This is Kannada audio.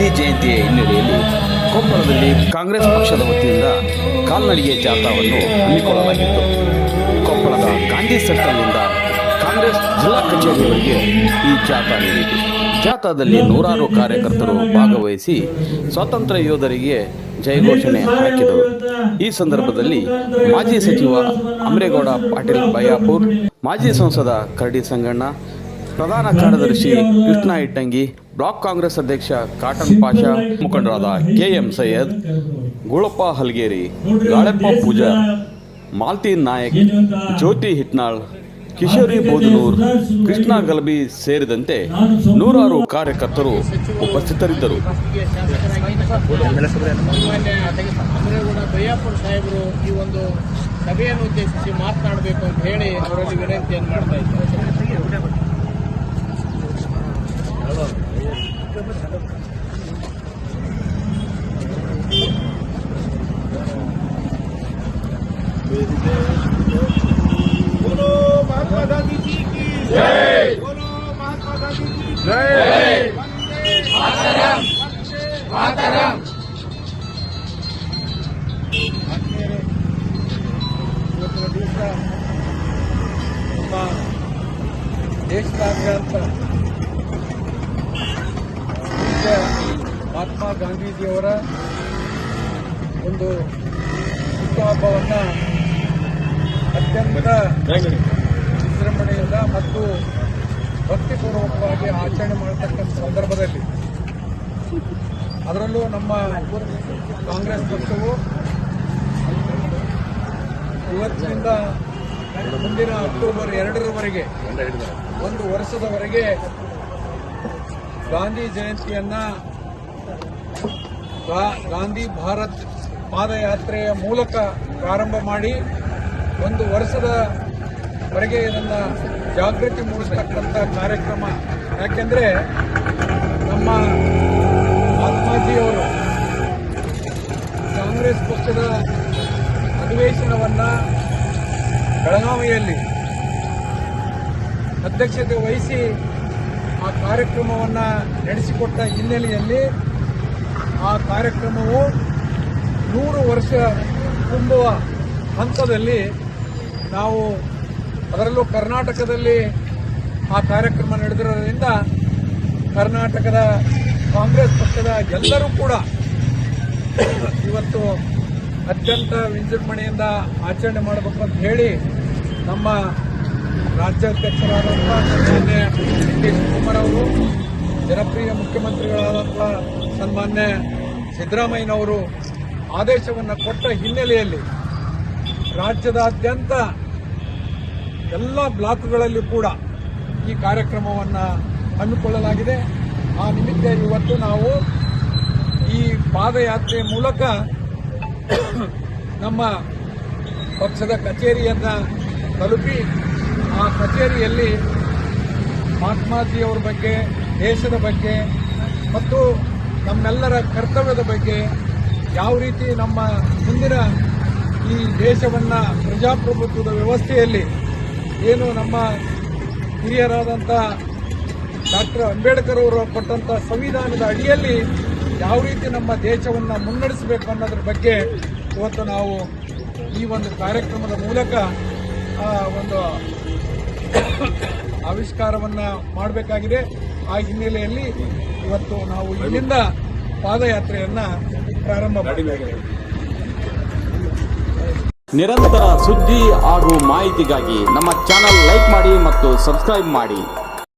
ಗಾಂಧಿ ಜಯಂತಿಯ ಹಿನ್ನೆಲೆಯಲ್ಲಿ ಕೊಪ್ಪಳದಲ್ಲಿ ಕಾಂಗ್ರೆಸ್ ಪಕ್ಷದ ವತಿಯಿಂದ ಕಾಲ್ನಡಿಗೆ ಜಾಥಾವನ್ನು ಹಮ್ಮಿಕೊಳ್ಳಲಾಗಿತ್ತು. ಕೊಪ್ಪಳದ ಗಾಂಧಿ ಸರ್ಕಲ್ನಿಂದ ಕಾಂಗ್ರೆಸ್ ಜಿಲ್ಲಾ ಕಚೇರಿಯವರೆಗೆ ಈ ಜಾಥಾ ನಡೆಯಿತು ಜಾಥಾದಲ್ಲಿ ನೂರಾರು ಕಾರ್ಯಕರ್ತರು ಭಾಗವಹಿಸಿ ಸ್ವಾತಂತ್ರ್ಯ ಯೋಧರಿಗೆ ಜಯಘೋಷಣೆ ಹಾಕಿದರು. ಈ ಸಂದರ್ಭದಲ್ಲಿ ಮಾಜಿ ಸಚಿವ ಅಮರೇಗೌಡ ಪಾಟೀಲ್ ಬಯಾಪುರ್, ಮಾಜಿ ಸಂಸದ ಕರಡಿ ಸಂಗಣ್ಣ ಪ್ರಧಾನ ಕಾರ್ಯದರ್ಶಿ ಕೃಷ್ಣ ಇಟ್ಟಂಗಿ, ಬ್ಲಾಕ್ ಕಾಂಗ್ರೆಸ್ ಅಧ್ಯಕ್ಷ ಕಾಟನ್ ಪಾಷಾ, ಮುಖಂಡರಾದ ಕೆಎಂ ಸೈಯದ್, ಗುಳಪ್ಪ ಹಲ್ಗೇರಿ, ಗಾಳಪ್ಪ ಪೂಜಾರ್ ಮಾಲ್ತಿ ನಾಯಕ್, ಜ್ಯೋತಿ ಹಿಟ್ನಾಳ್, ಕಿಶೋರಿ ಬೋದನೂರ್, ಕೃಷ್ಣ ಗಲಬಿ ಸೇರಿದಂತೆ ನೂರಾರು ಕಾರ್ಯಕರ್ತರು ಉಪಸ್ಥಿತರಿದ್ದರು. ಸಭೆಯನ್ನು ಉದ್ದೇಶಿಸಿ ಮಾತನಾಡಬೇಕು ಅಂತ ಹೇಳಿ ಅವರಲ್ಲಿ ವಿನಂತಿಯನ್ನು ಮಾಡ್ತಾ ಇದ್ದಾರೆ बोलो महात्मा गांधी जी की जय बोलो महात्मा गांधी जी की जय मातरम मातरम देश का देश का ಮಹಾತ್ಮ ಗಾಂಧೀಜಿಯವರ ಒಂದು ಹುಟ್ಟುಹಬ್ಬವನ್ನು ಅತ್ಯಂತ ವಿಜೃಂಭಣೆಯಿಂದ ಮತ್ತು ಭಕ್ತಿಪೂರ್ವಕವಾಗಿ ಆಚರಣೆ ಮಾಡತಕ್ಕಂಥ ಸಂದರ್ಭದಲ್ಲಿ. ಅದರಲ್ಲೂ ನಮ್ಮ ಕಾಂಗ್ರೆಸ್ ಪಕ್ಷವು ಇವತ್ತಿನಿಂದ ಮುಂದಿನ ಅಕ್ಟೋಬರ್ ಎರಡರವರೆಗೆ, ಒಂದು ವರ್ಷದವರೆಗೆ ಗಾಂಧಿ ಜಯಂತಿಯನ್ನ ಗಾಂಧಿ ಭಾರತ್ ಪಾದಯಾತ್ರೆಯ ಮೂಲಕ ಪ್ರಾರಂಭ ಮಾಡಿ ಒಂದು ವರ್ಷದವರೆಗೆ ಇದನ್ನು ಜಾಗೃತಿ ಮೂಡಿಸ್ತಕ್ಕಂಥ ಕಾರ್ಯಕ್ರಮ. ಯಾಕೆಂದರೆ ನಮ್ಮ ಆತ್ಮಾಜಿಯವರು ಕಾಂಗ್ರೆಸ್ ಪಕ್ಷದ ಅಧಿವೇಶನವನ್ನು ಬೆಳಗಾವಿಯಲ್ಲಿ ಅಧ್ಯಕ್ಷತೆ ವಹಿಸಿ ಆ ಕಾರ್ಯಕ್ರಮವನ್ನು ನಡೆಸಿಕೊಟ್ಟ ಹಿನ್ನೆಲೆಯಲ್ಲಿ ಆ ಕಾರ್ಯಕ್ರಮವು ನೂರು ವರ್ಷ ತುಂಬುವ ಹಂತದಲ್ಲಿ ನಾವು ಅದರಲ್ಲೂ ಕರ್ನಾಟಕದಲ್ಲಿ ಆ ಕಾರ್ಯಕ್ರಮ ನಡೆದಿರೋದ್ರಿಂದ ಕರ್ನಾಟಕದ ಕಾಂಗ್ರೆಸ್ ಪಕ್ಷದ ಎಲ್ಲರೂ ಕೂಡ ಇವತ್ತು ಅತ್ಯಂತ ವಿಜೃಂಭಣೆಯಿಂದ ಆಚರಣೆ ಮಾಡಬೇಕು ಅಂತ ಹೇಳಿ ನಮ್ಮ ರಾಜ್ಯಾಧ್ಯಕ್ಷರಾದಂಥ ಸನ್ಮಾನ್ಯ ಡಿ ಶಿವಕುಮಾರ್ ಅವರು, ಜನಪ್ರಿಯ ಮುಖ್ಯಮಂತ್ರಿಗಳಾದಂಥ ಸನ್ಮಾನ್ಯ ಸಿದ್ದರಾಮಯ್ಯನವರು ಆದೇಶವನ್ನು ಕೊಟ್ಟ ಹಿನ್ನೆಲೆಯಲ್ಲಿ ರಾಜ್ಯದಾದ್ಯಂತ ಎಲ್ಲ ಬ್ಲಾಕ್ಗಳಲ್ಲಿ ಕೂಡ ಈ ಕಾರ್ಯಕ್ರಮವನ್ನು ಹಮ್ಮಿಕೊಳ್ಳಲಾಗಿದೆ. ಆ ನಿಮಿತ್ತ ಇವತ್ತು ನಾವು ಈ ಪಾದಯಾತ್ರೆ ಮೂಲಕ ನಮ್ಮ ಪಕ್ಷದ ಕಚೇರಿಯನ್ನು ತಲುಪಿ ಕಚೇರಿಯಲ್ಲಿ ಮಹಾತ್ಮಾಜಿಯವರ ಬಗ್ಗೆ, ದೇಶದ ಬಗ್ಗೆ ಮತ್ತು ನಮ್ಮೆಲ್ಲರ ಕರ್ತವ್ಯದ ಬಗ್ಗೆ ಯಾವ ರೀತಿ ನಮ್ಮ ಮುಂದಿನ ಈ ದೇಶವನ್ನು ಪ್ರಜಾಪ್ರಭುತ್ವದ ವ್ಯವಸ್ಥೆಯಲ್ಲಿ ಏನು ನಮ್ಮ ಹಿರಿಯರಾದಂಥ ಡಾಕ್ಟರ್ ಅಂಬೇಡ್ಕರ್ ಅವರು ಕೊಟ್ಟಂತ ಸಂವಿಧಾನದ ಅಡಿಯಲ್ಲಿ ಯಾವ ರೀತಿ ನಮ್ಮ ದೇಶವನ್ನು ಮುನ್ನಡೆಸಬೇಕು ಅನ್ನೋದ್ರ ಬಗ್ಗೆ ಇವತ್ತು ನಾವು ಈ ಒಂದು ಕಾರ್ಯಕ್ರಮದ ಮೂಲಕ ಒಂದು ಆವಿಷ್ಕಾರವನ್ನ ಮಾಡಬೇಕಾಗಿದೆ. ಆ ಹಿನ್ನೆಲೆಯಲ್ಲಿ ಇವತ್ತು ನಾವು ಇಲ್ಲಿಂದ ಪಾದಯಾತ್ರೆಯನ್ನ ಪ್ರಾರಂಭ ಮಾಡಿದ್ದೇವೆ ನಿರಂತರ ಸುದ್ದಿ ಹಾಗೂ ಮಾಹಿತಿಗಾಗಿ ನಮ್ಮ ಚಾನಲ್ ಲೈಕ್ ಮಾಡಿ ಮತ್ತು ಸಬ್ಸ್ಕ್ರೈಬ್ ಮಾಡಿ.